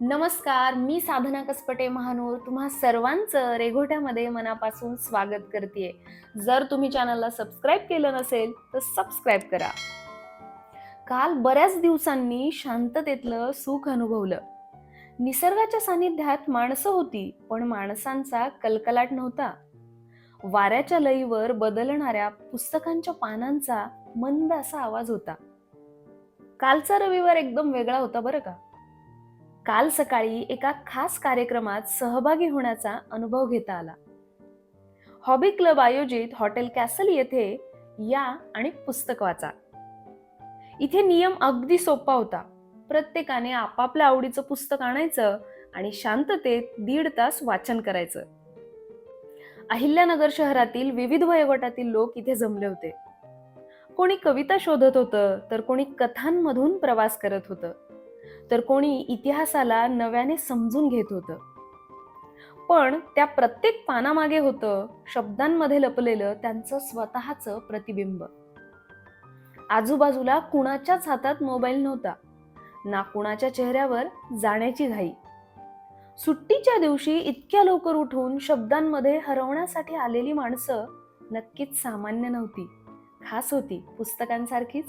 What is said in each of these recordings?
नमस्कार मी साधना कसपटे महानूर. तुम्हा सर्वांचं रेघोट्यामध्ये मनापासून स्वागत करते जर तुम्ही चॅनलला सबस्क्राईब केलं नसेल तर सबस्क्राईब करा. काल बऱ्याच दिवसांनी शांततेतलं सुख अनुभवलं. निसर्गाच्या सानिध्यात माणसं होती पण माणसांचा कलकलाट नव्हता. वाऱ्याच्या लईवर बदलणाऱ्या पुस्तकांच्या पानांचा मंद असा आवाज होता. कालचा रविवार एकदम वेगळा होता बरं का? काल सकाळी एका खास कार्यक्रमात सहभागी होण्याचा अनुभव घेता आला. हॉबी क्लब आयोजित हॉटेल कॅसल येथे या आणि पुस्तक वाचा. इथे नियम अगदी सोपा होता. प्रत्येकाने आपापल्या आवडीचं पुस्तक आणायचं आणि शांततेत दीड तास वाचन करायचं. अहिल्यानगर शहरातील विविध वयोगटातील लोक इथे जमले होते. कोणी कविता शोधत होतं तर कोणी कथांमधून प्रवास करत होतं. तर कोणी इतिहासाला नव्याने समजून घेत होतं. पण त्या प्रत्येक पानामागे होतं शब्दांमध्ये लपलेलं त्यांचं स्वतःचं प्रतिबिंब. आजूबाजूला कुणाच्याच हातात मोबाईल नव्हता ना कुणाच्या चेहऱ्यावर जाण्याची घाई. सुट्टीच्या दिवशी इतक्या लवकर उठून शब्दांमध्ये हरवण्यासाठी आलेली माणसं नक्कीच सामान्य नव्हती खास होती पुस्तकांसारखीच.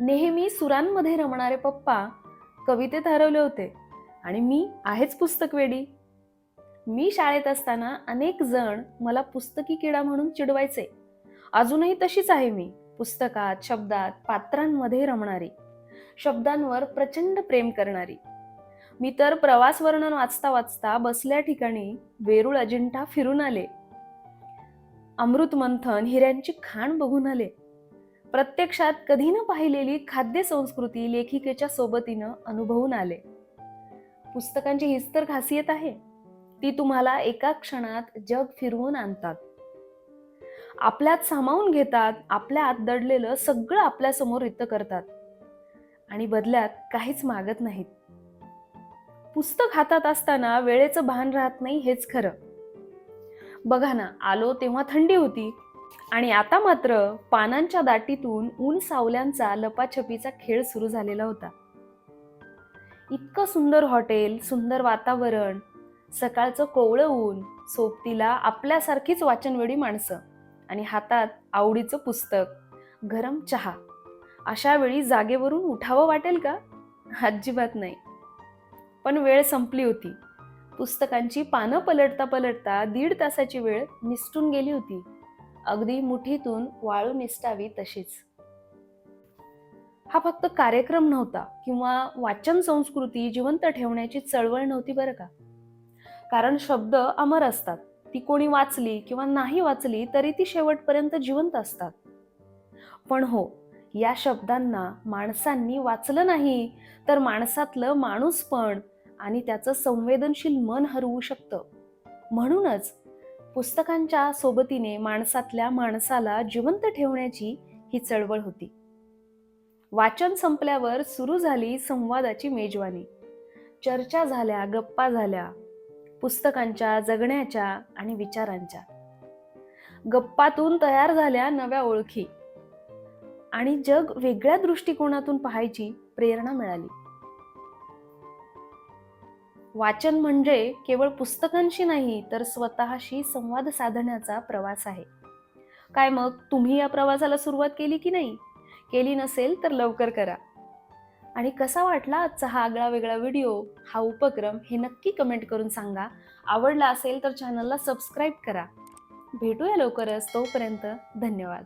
नेहमी सुरांमध्ये रमणारे पप्पा कवितेत हरवले होते. आणि मी आहेच पुस्तकवेडी मी शाळेत असताना अनेक जण मला पुस्तकी किडा म्हणून चिडवायचे. अजूनही तशीच आहे मी पुस्तकात शब्दात पात्रांमध्ये रमणारी. शब्दांवर प्रचंड प्रेम करणारी. मी तर प्रवास वर्णन वाचता वाचता बसल्या ठिकाणी वेरूळ अजिंठा फिरून आले. अमृत मंथन हिऱ्यांची खाण बघून आले. प्रत्यक्षात कधी न पाहिलेली खाद्य संस्कृती लेखिकेच्या सोबतीनं अनुभवून आले. पुस्तकांची हीच तर खासियत आहे. ती तुम्हाला एका क्षणात जग फिरवून आणतात. आपल्यात सामावून घेतात आपल्या आत दडलेलं सगळं आपल्यासमोर रिक्त करतात. आणि बदल्यात काहीच मागत नाहीत. पुस्तक हातात असताना वेळेचं भान राहत नाही हेच खरं. बघा ना आलो तेव्हा थंडी होती. आणि आता मात्र पानांच्या दाटीतून ऊन सावल्यांचा लपाछपीचा खेळ सुरू झालेला होता. इतकं सुंदर हॉटेल सुंदर वातावरण सकाळचं कोवळं ऊन सोबतीला आपल्यासारखीच वाचनवेळी माणसं आणि हातात आवडीचं पुस्तक गरम चहा. अशा वेळी जागेवरून उठावं वाटेल का? अजिबात नाही. पण वेळ संपली होती. पुस्तकांची पानं पलटता पलटता दीड तासाची वेळ निसटून गेली होती. अगदी मुठीतून वाळू निसटावी तशीच. हा फक्त कार्यक्रम नव्हता किंवा वाचन संस्कृती जिवंत ठेवण्याची चळवळ नव्हती बरं का? कारण शब्द अमर असतात. ती कोणी वाचली किंवा नाही वाचली तरी ती शेवटपर्यंत जिवंत असतात. पण हो या शब्दांना माणसांनी वाचलं नाही तर माणसातलं माणूसपण आणि त्याचं संवेदनशील मन हरवू शकतं. म्हणूनच पुस्तकांच्या सोबतीने माणसातल्या माणसाला जिवंत ठेवण्याची ही चळवळ होती. वाचन संपल्यावर सुरू झाली संवादाची मेजवानी. चर्चा झाल्या गप्पा झाल्या पुस्तकांच्या जगण्याच्या आणि विचारांच्या. गप्पातून तयार झाल्या नव्या ओळखी. आणि जग वेगळ्या दृष्टिकोनातून पाहायची प्रेरणा मिळाली. वाचन म्हणजे केवळ पुस्तकांशी नाही तर स्वतःशी संवाद साधण्याचा प्रवास आहे. काय मग तुम्ही या प्रवासाला सुरुवात केली की नाही? केली नसेल तर लवकर करा. आणि कसा वाटला आजचा हा आगळा वेगळा व्हिडिओ? हा उपक्रम हे नक्की कमेंट करून सांगा. आवडला असेल तर चॅनलला सबस्क्राईब करा. भेटूया लवकरच. तोपर्यंत धन्यवाद.